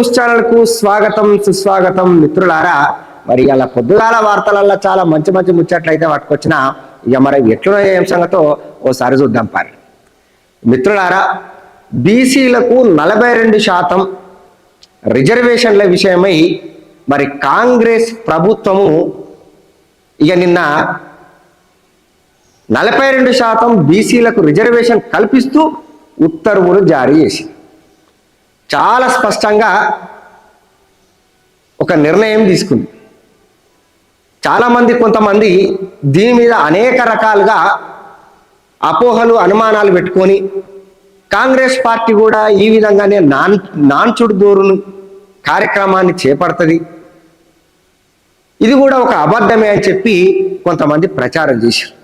News ఛానల్కు స్వాగతం సుస్వాగతం మిత్రులారా. మరి ఇలా పొద్దుగాల వార్తలలో చాలా మంచి మంచి ముచ్చట్లయితే పట్టుకొచ్చిన ఇక మరి ఎట్లున్న ఏం సంగతో ఓసారి చూద్దాం పారి. మిత్రులారా బీసీలకు నలభై రెండు శాతం రిజర్వేషన్ల విషయమై మరి కాంగ్రెస్ ప్రభుత్వము ఇక నిన్న నలభై రెండు శాతం బీసీలకు రిజర్వేషన్ కల్పిస్తూ ఉత్తర్వులు జారీ చేసింది. చాలా స్పష్టంగా ఒక నిర్ణయం తీసుకుంది. చాలామంది కొంతమంది దీని మీద అనేక రకాలుగా అపోహలు అనుమానాలు పెట్టుకొని కాంగ్రెస్ పార్టీ కూడా ఈ విధంగానే నాన్ నాన్చుడు దూరును కార్యక్రమాన్ని చేపడుతుంది. ఇది కూడా ఒక అబద్ధమే అని చెప్పి కొంతమంది ప్రచారం చేశారు.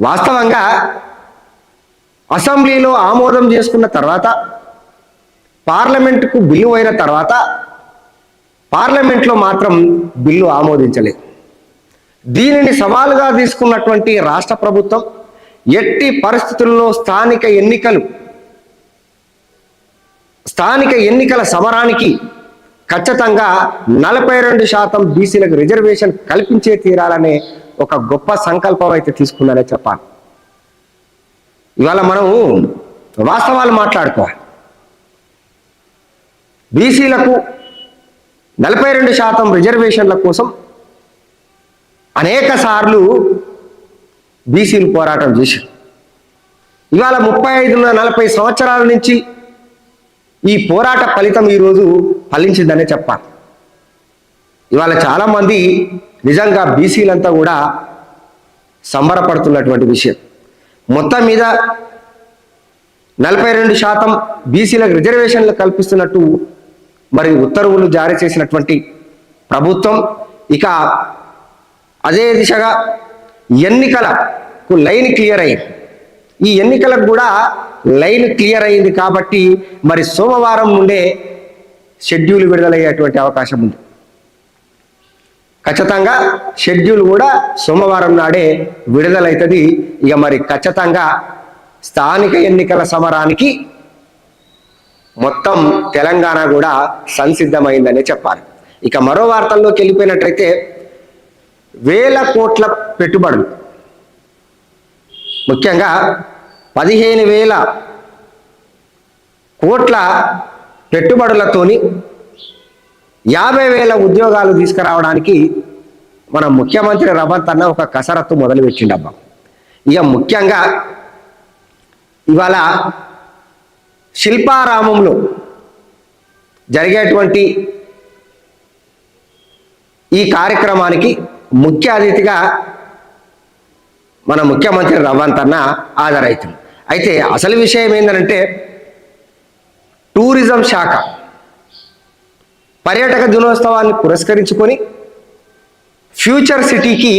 వాస్తవంగా అసెంబ్లీలో ఆమోదం చేసుకున్న తర్వాత పార్లమెంటుకు బిల్లు అయిన తర్వాత పార్లమెంట్లో మాత్రం బిల్లు ఆమోదించలేదు. దీనిని సవాలుగా తీసుకున్నటువంటి రాష్ట్ర ప్రభుత్వం ఎట్టి పరిస్థితుల్లో స్థానిక ఎన్నికలు స్థానిక ఎన్నికల సమరానికి ఖచ్చితంగా నలభై రెండు శాతం బీసీలకు రిజర్వేషన్ కల్పించే తీరాలనే ఒక గొప్ప సంకల్పం అయితే తీసుకుందనే చెప్పాలి. ఇవాళ మనం వాస్తవాలు మాట్లాడుకోవాలి. బీసీలకు నలభై రెండు శాతం రిజర్వేషన్ల కోసం అనేక సార్లు బీసీలు పోరాటం చేశారు. ఇవాళ ముప్పై ఐదున్న నలభై సంవత్సరాల నుంచి ఈ పోరాట ఫలితం ఈరోజు ఫలించిందనే చెప్పాలి. ఇవాళ చాలామంది నిజంగా బీసీలంతా కూడా సంబరపడుతున్నటువంటి విషయం. మొత్తం మీద నలభై రెండు శాతం బీసీలకు రిజర్వేషన్లు కల్పిస్తున్నట్టు మరి ఉత్తర్వులు జారీ చేసినటువంటి ప్రభుత్వం. ఇక అదే దిశగా ఎన్నికలకు లైన్ క్లియర్ అయింది. ఈ ఎన్నికలకు కూడా లైన్ క్లియర్ అయింది కాబట్టి మరి సోమవారం నుండే షెడ్యూల్ విడుదలయ్యేటువంటి అవకాశం ఉంది. ఖచ్చితంగా షెడ్యూల్ కూడా సోమవారం నాడే విడుదలవుతుంది ఇక మరి ఖచ్చితంగా స్థానిక ఎన్నికల సమరానికి మొత్తం తెలంగాణ కూడా సంసిద్ధమైందనే చెప్పాలి. ఇక మరో వార్తల్లోకి వెళ్ళిపోయినట్లయితే వేల కోట్ల పెట్టుబడులు. ముఖ్యంగా పదిహేను వేల కోట్ల పెట్టుబడులతోని యాభై వేల ఉద్యోగాలు తీసుకురావడానికి మన ముఖ్యమంత్రి రవంత్ అన్న ఒక కసరత్తు మొదలుపెట్టిండబ్బా. ఇక ముఖ్యంగా ఇవాళ శిల్పారామంలో జరిగేటువంటి ఈ కార్యక్రమానికి ముఖ్య అతిథిగా మన ముఖ్యమంత్రి రవంత్ అన్న హాజరవుతుంది అయితే అసలు విషయం ఏంటంటే టూరిజం శాఖ పర్యాటక దినోత్సవాన్ని పురస్కరించుకొని ఫ్యూచర్ సిటీకి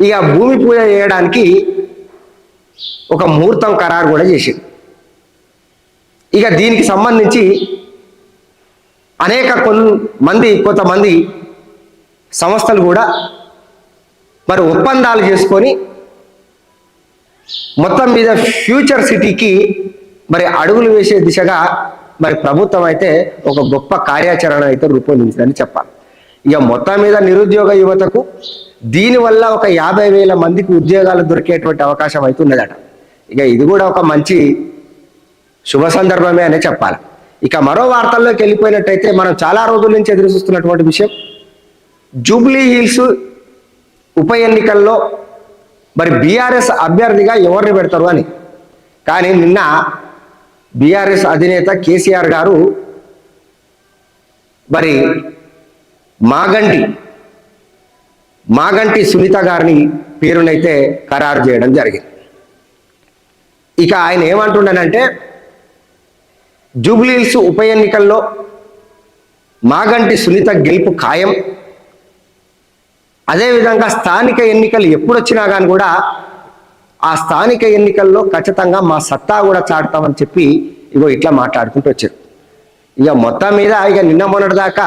ఇక భూమి పూజ చేయడానికి ఒక ముహూర్తం ఖరారు కూడా చేసింది. ఇక దీనికి సంబంధించి అనేక మంది కొంతమంది సంస్థలు కూడా మరి ఒప్పందాలు చేసుకొని మొత్తం మీద ఫ్యూచర్ సిటీకి మరి అడుగులు వేసే దిశగా మరి ప్రభుత్వం అయితే ఒక గొప్ప కార్యాచరణ అయితే రూపొందించిందని చెప్పాలి. ఇక మొత్తం మీద నిరుద్యోగ యువతకు దీనివల్ల ఒక యాభై వేల మందికి ఉద్యోగాలు దొరికేటువంటి అవకాశం అయితే ఉన్నదట. ఇక ఇది కూడా ఒక మంచి శుభ సందర్భమే అనే చెప్పాలి. ఇక మరో వార్తల్లోకి వెళ్ళిపోయినట్టయితే మనం చాలా రోజుల నుంచి ఎదురు చూస్తున్నటువంటి విషయం. జూబ్లీ హిల్స్ ఉప ఎన్నికల్లో మరి బీఆర్ఎస్ అభ్యర్థిగా ఎవరిని పెడతారు అని. కానీ నిన్న బీఆర్ఎస్ అధినేత కేసీఆర్ గారు మరి మాగంటి మాగంటి సునీత గారిని పేరునైతే ఖరారు చేయడం జరిగింది. ఇక ఆయన ఏమంటున్నానంటే జూబ్లీహిల్స్ ఉప ఎన్నికల్లో మాగంటి సునీత గెలుపు ఖాయం. అదేవిధంగా స్థానిక ఎన్నికలు ఎప్పుడు వచ్చినా కానీ కూడా ఆ స్థానిక ఎన్నికల్లో ఖచ్చితంగా మా సత్తా కూడా చాటుతామని చెప్పి ఇగో ఇట్లా మాట్లాడుకుంటూ వచ్చారు. ఇక మొత్తం మీద ఇక నిన్న మొన్నటి దాకా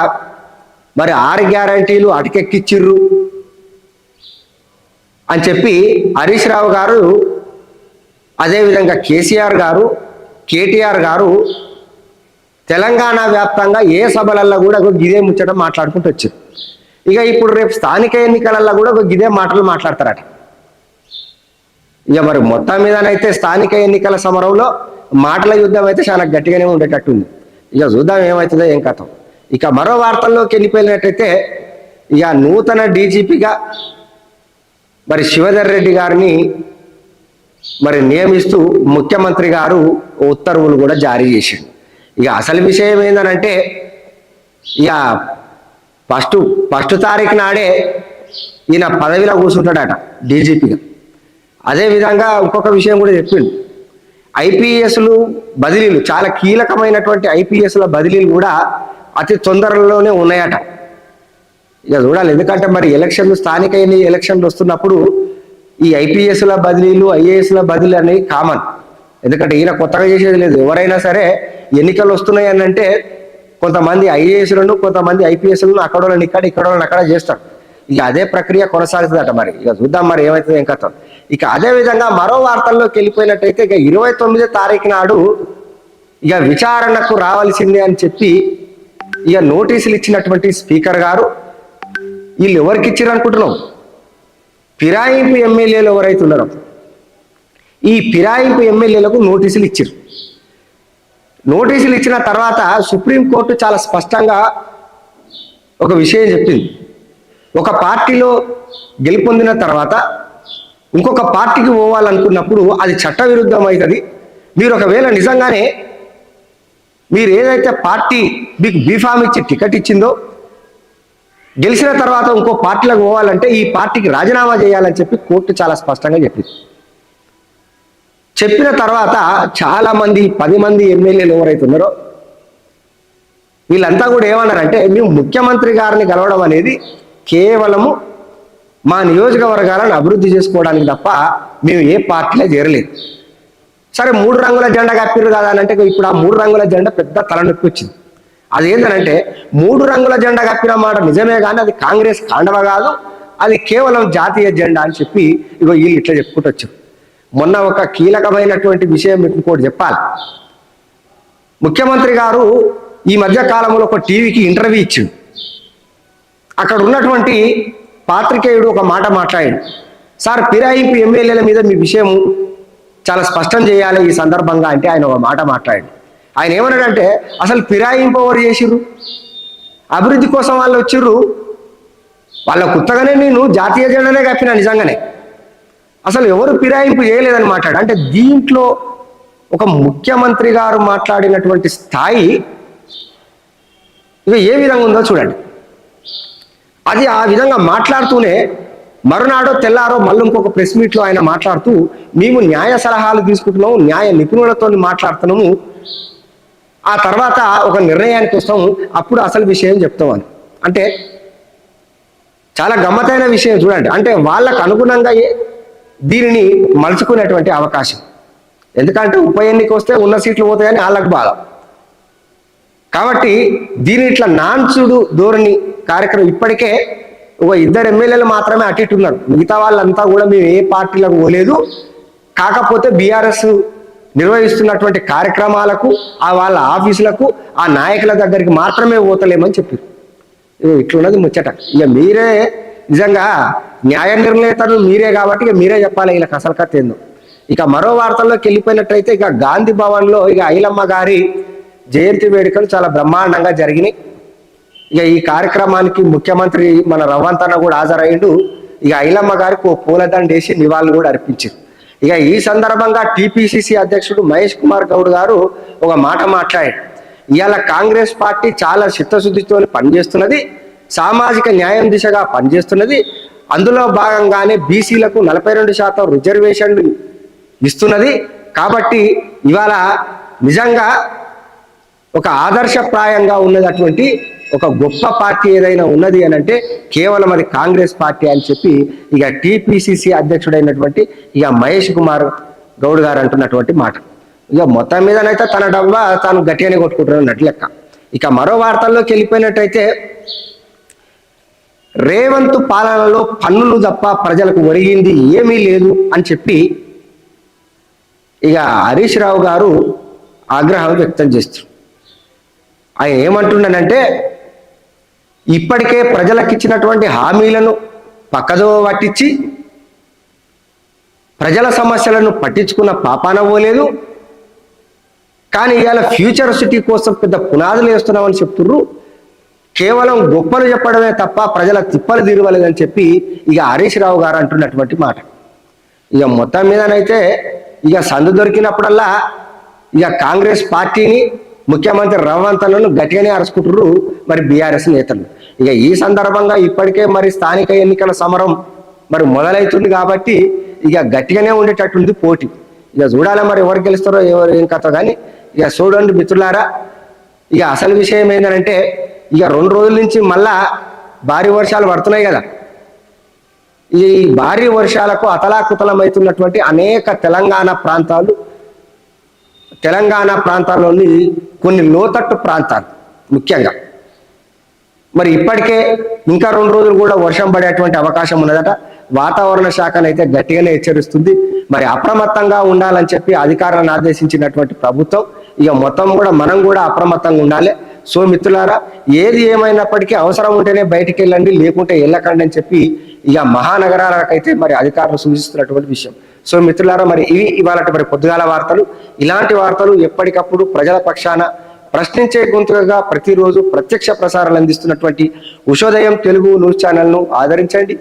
మరి ఆరు గ్యారంటీలు అటకెక్కిచ్చిర్రు అని చెప్పి హరీష్ రావు గారు అదేవిధంగా కేసీఆర్ గారు కేటీఆర్ గారు తెలంగాణ వ్యాప్తంగా ఏ సభలల్లో కూడా ఒక గిదే ముచ్చడం మాట్లాడుకుంటూ వచ్చారు. ఇక ఇప్పుడు రేపు స్థానిక ఎన్నికలల్లో కూడా ఒక గిదే మాటలు మాట్లాడతారట. ఇక మరి మొత్తం మీదనైతే స్థానిక ఎన్నికల సమరంలో మాటల యుద్ధం అయితే చాలా గట్టిగానే ఉండేటట్టుంది. ఇక చూద్దాం ఏమవుతుందో ఏం కథం. ఇక మరో వార్తల్లోకి వెళ్ళిపోయినట్టయితే ఇక నూతన డీజీపీగా మరి శివధర్ రెడ్డి గారిని మరి నియమిస్తూ ముఖ్యమంత్రి గారు ఉత్తర్వులు కూడా జారీ చేసిండు ఇక అసలు విషయం ఏంటనంటే ఇక ఫస్ట్ ఫస్ట్ తారీఖు నాడే ఈయన పదవిలో కూర్చుంటాడట డీజీపీగా. అదేవిధంగా ఇంకొక విషయం కూడా చెప్పిండు. ఐపీఎస్లు బదిలీలు చాలా కీలకమైనటువంటి ఐపీఎస్ల బదిలీలు కూడా అతి తొందరలోనే ఉన్నాయట. ఇక చూడాలి ఎందుకంటే మరి ఎలక్షన్లు స్థానిక ఎలక్షన్లు వస్తున్నప్పుడు ఈ ఐపీఎస్ల బదిలీలు ఐఏఎస్ల బదిలీ అనేవి కామన్. ఎందుకంటే ఈయన కొత్తగా చేసేది లేదు. ఎవరైనా సరే ఎన్నికలు వస్తున్నాయి అని అంటే కొంతమంది ఐఏఎస్లను కొంతమంది ఐపీఎస్లను అక్కడ వాళ్ళని ఇక్కడ ఇక్కడ వాళ్ళని అక్కడ చేస్తారు. ఇక అదే ప్రక్రియ కొనసాగుతుందట మరి. ఇక చూద్దాం మరి ఏమవుతుంది ఏం కథ. ఇక అదే విధంగా మరో వార్తల్లోకి వెళ్ళిపోయినట్టయితే ఇక ఇరవై తొమ్మిదో తారీఖు నాడు ఇక విచారణకు రావాల్సిందే అని చెప్పి ఇక నోటీసులు ఇచ్చినటువంటి స్పీకర్ గారు వీళ్ళు ఎవరికి ఇచ్చారు అనుకుంటున్నాం ఫిరాయింపు ఎమ్మెల్యేలు ఎవరైతే ఉన్నారో. ఈ ఫిరాయింపు ఎమ్మెల్యేలకు నోటీసులు ఇచ్చారు నోటీసులు ఇచ్చిన తర్వాత సుప్రీంకోర్టు చాలా స్పష్టంగా ఒక విషయం చెప్పింది. ఒక పార్టీలో గెలుపొందిన తర్వాత ఇంకొక పార్టీకి పోవాలనుకున్నప్పుడు అది చట్టవిరుద్ధం అవుతుంది మీరు ఒకవేళ నిజంగానే మీరు ఏదైతే పార్టీ మీకు బీఫామ్ ఇచ్చి టికెట్ ఇచ్చిందో గెలిచిన తర్వాత ఇంకో పార్టీలకు పోవాలంటే ఈ పార్టీకి రాజీనామా చేయాలని చెప్పి కోర్టు చాలా స్పష్టంగా చెప్పింది. చెప్పిన తర్వాత చాలా మంది పది మంది ఎమ్మెల్యేలు ఎవరైతే ఉన్నారో వీళ్ళంతా కూడా ఏమన్నారంటే మేము ముఖ్యమంత్రి గారిని కలవడం అనేది కేవలము మా నియోజకవర్గాలను అభివృద్ధి చేసుకోవడానికి తప్ప మేము ఏ పార్టీలో చేరలేదు. సరే మూడు రంగుల జెండా కప్పిర్రు కదా అని అంటే ఇప్పుడు ఆ మూడు రంగుల జెండా పెద్ద తలనొప్పి వచ్చింది. అదేంటంటే మూడు రంగుల జెండా కప్పిన మాట నిజమే కానీ అది కాంగ్రెస్ కాండవ కాదు అది కేవలం జాతీయ జెండా అని చెప్పి ఇగో వీళ్ళు ఇట్లా చెప్పుకుంటూ వచ్చారు. మొన్న ఒక కీలకమైనటువంటి విషయం మీకు ఇంకోటి చెప్పాలి. ముఖ్యమంత్రి గారు ఈ మధ్య కాలంలో ఒక టీవీకి ఇంటర్వ్యూ ఇచ్చిండు. అక్కడ ఉన్నటువంటి పాత్రికేయుడు ఒక మాట మాట్లాడాడు. సార్ ఫిరాయింపు ఎమ్మెల్యేల మీద మీ విషయం చాలా స్పష్టం చేయాలి ఈ సందర్భంగా అంటే ఆయన ఒక మాట మాట్లాడాడు. ఆయన ఏమన్నాడంటే అసలు ఫిరాయింపు ఎవరు చేసిర్రు? అభివృద్ధి కోసం వాళ్ళు వచ్చిర్రు? వాళ్ళ కొత్తగానే నేను జాతీయ జెండానే కప్పిన నిజంగానే. అసలు ఎవరు ఫిరాయింపు చేయలేదని మాట్లాడు అంటే దీంట్లో ఒక ముఖ్యమంత్రి గారు మాట్లాడినటువంటి స్థాయి ఇక ఏ విధంగా ఉందో చూడండి. అది ఆ విధంగా మాట్లాడుతూనే మరునాడో తెల్లారో మళ్ళీ ఇంకొక ప్రెస్ మీట్లో ఆయన మాట్లాడుతూ మేము న్యాయ సలహాలు తీసుకుంటున్నాము న్యాయ నిపుణులతో మాట్లాడుతున్నాము. ఆ తర్వాత ఒక నిర్ణయానికి వస్తాము. అప్పుడు అసలు విషయం చెప్తామని అంటే చాలా గమ్మతైన విషయం చూడండి. అంటే వాళ్ళకు అనుగుణంగా దీనిని మలుచుకునేటువంటి అవకాశం. ఎందుకంటే ఉప ఎన్నిక వస్తే ఉన్న సీట్లు పోతాయని వాళ్ళకు బాధ. కాబట్టి దీని ఇట్లా నాన్సుడు ధోరణి కార్యక్రమం ఇప్పటికే ఒక ఇద్దరు ఎమ్మెల్యేలు మాత్రమే అటు ఇటు ఉన్నారు. మిగతా వాళ్ళంతా కూడా మేము ఏ పార్టీలకు పోలేదు. కాకపోతే బీఆర్ఎస్ నిర్వహిస్తున్నటువంటి కార్యక్రమాలకు ఆ వాళ్ళ ఆఫీసులకు ఆ నాయకుల దగ్గరికి మాత్రమే పోతలేమని చెప్పారు. ఇట్లున్నది ముచ్చట. ఇక మీరే నిజంగా న్యాయ నిర్ణేతలు మీరే కాబట్టి ఇక మీరే చెప్పాలి ఇలా అసలు కథ ఏందో. ఇక మరో వార్తల్లోకి వెళ్ళిపోయినట్టయితే ఇక గాంధీ భవన్లో ఇక ఐలమ్మ గారి జయంతి వేడుకలు చాలా బ్రహ్మాండంగా జరిగినాయి. ఇక ఈ కార్యక్రమానికి ముఖ్యమంత్రి మన రవంత్ అన్న కూడా హాజరయ్యిండు. ఇక ఐలమ్మ గారికి ఓ పూలదండ వేసి నివాళులు కూడా అర్పించారు ఇక ఈ సందర్భంగా టీపీసీసీ అధ్యక్షుడు మహేష్ కుమార్ గౌడ్ గారు ఒక మాట మాట్లాడారు. ఇవాళ కాంగ్రెస్ పార్టీ చాలా చిత్తశుద్ధితో పనిచేస్తున్నది సామాజిక న్యాయం దిశగా పనిచేస్తున్నది. అందులో భాగంగానే బీసీలకు నలభై రెండు శాతం రిజర్వేషన్లు ఇస్తున్నది. కాబట్టి ఇవాళ నిజంగా ఒక ఆదర్శప్రాయంగా ఉన్నటువంటి ఒక గొప్ప పార్టీ ఏదైనా ఉన్నది అని అంటే కేవలం అది కాంగ్రెస్ పార్టీ అని చెప్పి ఇక టీపీసీసీ అధ్యక్షుడైనటువంటి ఇక మహేష్ కుమార్ గౌడ్ గారు అంటున్నటువంటి మాట. ఇక మొత్తం మీదనైతే తన డబ్బా తాను గట్టిగానే కొట్టుకుంటున్నట్టు లెక్క. ఇక మరో వార్తల్లోకి వెళ్ళిపోయినట్టయితే రేవంత్ పాలనలో పన్నులు తప్ప ప్రజలకు ఒరిగింది ఏమీ లేదు అని చెప్పి ఇక హరీష్ రావు గారు ఆగ్రహం వ్యక్తం చేస్తారు ఆయన ఏమంటున్నానంటే ఇప్పటికే ప్రజలకు ఇచ్చినటువంటి హామీలను పక్కదో పట్టించి ప్రజల సమస్యలను పట్టించుకున్న పాపాన పోలేదు. కానీ ఇవాళ ఫ్యూచర్ సిటీ కోసం పెద్ద పునాదులు వేస్తున్నామని చెప్తుర్రు. కేవలం గొప్పలు చెప్పడమే తప్ప ప్రజల తిప్పలు తీరవలేదని చెప్పి ఇక హరీష్ రావు గారు అంటున్నటువంటి మాట. ఇక మొత్తం మీదనైతే ఇక సందు దొరికినప్పుడల్లా ఇక కాంగ్రెస్ పార్టీని ముఖ్యమంత్రి రవంతలను గట్టిగానే అరుచుకుంటారు మరి బీఆర్ఎస్ నేతలు. ఇక ఈ సందర్భంగా ఇప్పటికే మరి స్థానిక ఎన్నికల సమరం మరి మొదలవుతుంది కాబట్టి ఇక గట్టిగానే ఉండేటట్టుంది పోటీ. ఇక చూడాలి మరి ఎవరు గెలుస్తారో ఎవరు ఏం కథ కానీ ఇక చూడండి మిత్రులారా ఇక అసలు విషయం ఏంటంటే ఇక రెండు రోజుల నుంచి మళ్ళా భారీ వర్షాలు పడుతున్నాయి కదా. ఈ భారీ వర్షాలకు అతలాకుతలమవుతున్నటువంటి అనేక తెలంగాణ ప్రాంతాలు తెలంగాణ ప్రాంతాల్లోని కొన్ని లోతట్టు ప్రాంతాలు ముఖ్యంగా. మరి ఇప్పటికే ఇంకా రెండు రోజులు కూడా వర్షం పడేటువంటి అవకాశం ఉన్నదట. వాతావరణ శాఖనైతే గట్టిగానే హెచ్చరిస్తుంది. మరి అప్రమత్తంగా ఉండాలని చెప్పి అధికారులను ఆదేశించినటువంటి ప్రభుత్వం ఇక మొత్తం కూడా మనం కూడా అప్రమత్తంగా ఉండాలి. సో మిత్రులారా ఏది ఏమైనప్పటికీ అవసరం ఉంటేనే బయటికి వెళ్ళండి లేకుంటే వెళ్ళకండి అని చెప్పి ఇక మహానగరాలకైతే మరి అధికారులు సూచిస్తున్నటువంటి విషయం. సో మిత్రులారా మరి ఇవి ఇవాళ మరి పొద్దుగాల వార్తలు. ఇలాంటి వార్తలు ఎప్పటికప్పుడు ప్రజల పక్షాన ప్రశ్నించే గొంతుకగా ప్రతిరోజు ప్రత్యక్ష ప్రసారాలు అందిస్తున్నటువంటి ఉషోదయం తెలుగు న్యూస్ ఛానల్ను ఆదరించండి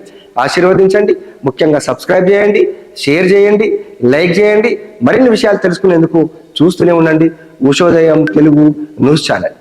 ఆశీర్వదించండి ముఖ్యంగా సబ్స్క్రైబ్ చేయండి షేర్ చేయండి లైక్ చేయండి మరిన్ని విషయాలు తెలుసుకునేందుకు చూస్తూనే ఉండండి ఉషోదయం తెలుగు న్యూస్ ఛానల్.